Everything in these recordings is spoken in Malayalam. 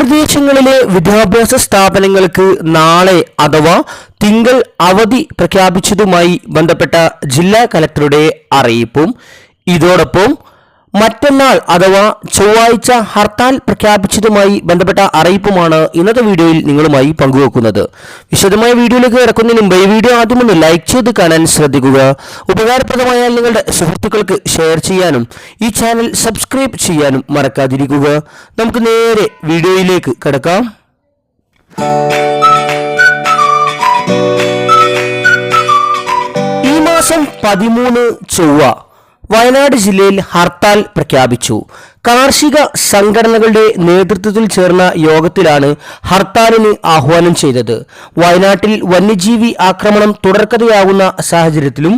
നഗരപ്രദേശങ്ങളിലെ വിദ്യാഭ്യാസ സ്ഥാപനങ്ങൾക്ക് നാളെ അഥവാ തിങ്കൾ അവധി പ്രഖ്യാപിച്ചതുമായി ബന്ധപ്പെട്ട ജില്ലാ കലക്ടറുടെ അറിയിപ്പും. ഇതോടൊപ്പം മറ്റന്നാൾ അഥവാ ചൊവ്വാഴ്ച ഹർത്താൽ പ്രഖ്യാപിച്ചതുമായി ബന്ധപ്പെട്ട അറിയിപ്പുമാണ് ഇന്നത്തെ വീഡിയോയിൽ നിങ്ങളുമായി പങ്കുവെക്കുന്നത്. വിശദമായ വീഡിയോയിലേക്ക് ഇറക്കുന്നതിന് മുമ്പ് ഈ വീഡിയോ ആദ്യം ഒന്ന് ലൈക്ക് ചെയ്ത് കാണാൻ ശ്രദ്ധിക്കുക. ഉപകാരപ്രദമായാൽ നിങ്ങളുടെ സുഹൃത്തുക്കൾക്ക് ഷെയർ ചെയ്യാനും ഈ ചാനൽ സബ്സ്ക്രൈബ് ചെയ്യാനും മറക്കാതിരിക്കുക. നമുക്ക് നേരെ വീഡിയോയിലേക്ക് കിടക്കാം. ഈ മാസം പതിമൂന്ന് ചൊവ്വ വയനാട് ജില്ലയിൽ ഹർത്താൽ പ്രഖ്യാപിച്ചു. കാർഷിക സംഘടനകളുടെ നേതൃത്വത്തിൽ ചേർന്ന യോഗത്തിലാണ് ഹർത്താലിന് ആഹ്വാനം ചെയ്തത്. വയനാട്ടിൽ വന്യജീവി ആക്രമണം തുടർക്കഥയാകുന്ന സാഹചര്യത്തിലും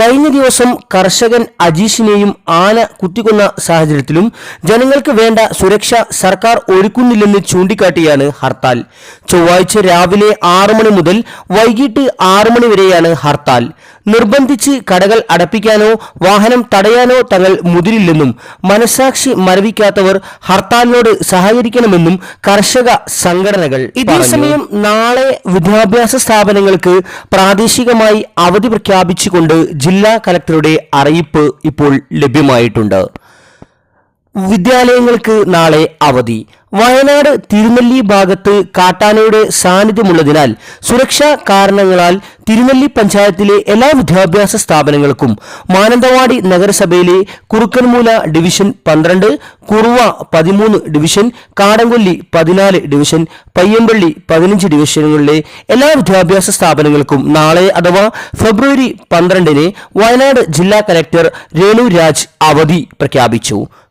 കഴിഞ്ഞ ദിവസം കർഷകൻ അജീഷിനെയും ആന കുത്തിക്കൊന്ന സാഹചര്യത്തിലും ജനങ്ങൾക്ക് വേണ്ട സുരക്ഷ സർക്കാർ ഒരുക്കുന്നില്ലെന്ന് ചൂണ്ടിക്കാട്ടിയാണ് ഹർത്താൽ. ചൊവ്വാഴ്ച രാവിലെ ആറു മണി മുതൽ വൈകിട്ട് ആറു മണി വരെയാണ് ഹർത്താൽ. നിർബന്ധിച്ച് കടകൾ അടപ്പിക്കാനോ വാഹനം തടയാനോ തങ്ങൾ മുതിരില്ലെന്നും മനസാക്ഷി മരവിക്കാത്തവർ ഹർത്താലിനോട് സഹകരിക്കണമെന്നും കർഷക സംഘടനകൾ ഇതേസമയം നാളെ വിദ്യാഭ്യാസ സ്ഥാപനങ്ങൾക്ക് പ്രാദേശികമായി അവധി പ്രഖ്യാപിച്ചുകൊണ്ട് ജില്ലാ കലക്ടറുടെ അറിയിപ്പ് ഇപ്പോൾ ലഭ്യമായിട്ടുണ്ട്. വിദ്യാലയങ്ങൾക്ക് നാളെ അവധി. വയനാട് തിരുനെല്ലി ഭാഗത്ത് കാട്ടാനയുടെ സാന്നിധ്യമുള്ളതിനാൽ സുരക്ഷാ കാരണങ്ങളാൽ തിരുനെല്ലി പഞ്ചായത്തിലെ എല്ലാ വിദ്യാഭ്യാസ സ്ഥാപനങ്ങൾക്കും മാനന്തവാടി നഗരസഭയിലെ കുറുക്കൻമൂല ഡിവിഷൻ പന്ത്രണ്ട് കുറുവ പതിമൂന്ന് ഡിവിഷൻ കാടംകൊല്ലി പതിനാല് ഡിവിഷൻ പയ്യമ്പള്ളി പതിനഞ്ച് ഡിവിഷനുകളിലെ എല്ലാ വിദ്യാഭ്യാസ സ്ഥാപനങ്ങൾക്കും നാളെ അഥവാ ഫെബ്രുവരി പന്ത്രണ്ടിന് വയനാട് ജില്ലാ കലക്ടർ രേണു രാജ് അവധി പ്രഖ്യാപിച്ചു.